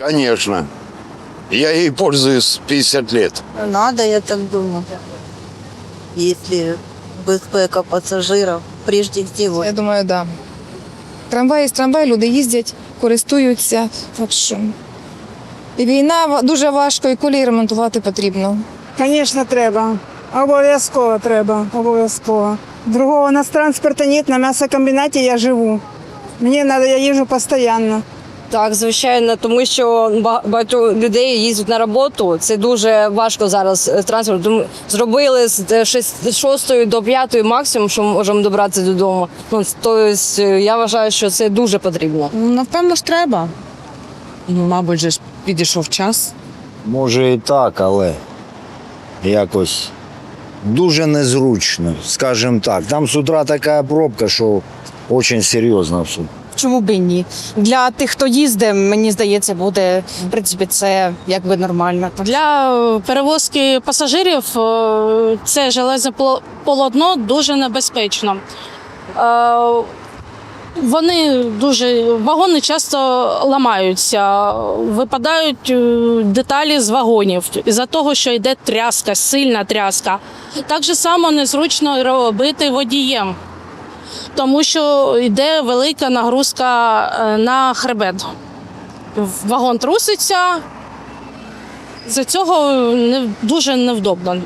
Конечно. Я ей пользуюсь 50 лет. Надо, я так думаю. Если безпека пассажиров прежде всего. Я думаю, да. Трамвай є трамвай, люди їздять, користуються. Так що. І війна дуже важко, і колії ремонтувати потрібно. Звісно, треба. Обов'язково треба. Обов'язково. Другого у нас транспорту нет, на м'ясокомбінаті я живу. Мені треба, я їжджу постійно. Так, звичайно, тому що багато людей їздять на роботу. Це дуже важко зараз е, транспорт. Зробили з е, шест- з 6 до 5 максимум, що можемо добратися додому. Ну, тобто, е, я вважаю, що це дуже потрібно. Ну, Напевно ж треба. Ну, мабуть, же ж підійшов час. Може і так, але якось дуже незручно, скажімо так. Там з утра така пробка, що дуже серйозно все. Чому б і ні? Для тих, хто їздить, мені здається, буде в принципі це якби нормально. Для е, перевозки пасажирів е, це железне поло- полотно дуже небезпечно. Е, Вони дуже вагони часто ламаються, випадають деталі з вагонів із-за того, що йде тряска, сильна тряска. Так же само незручно робити водієм, тому що йде велика нагрузка е, на хребет. Вагон труситься, за цього дуже невдобно.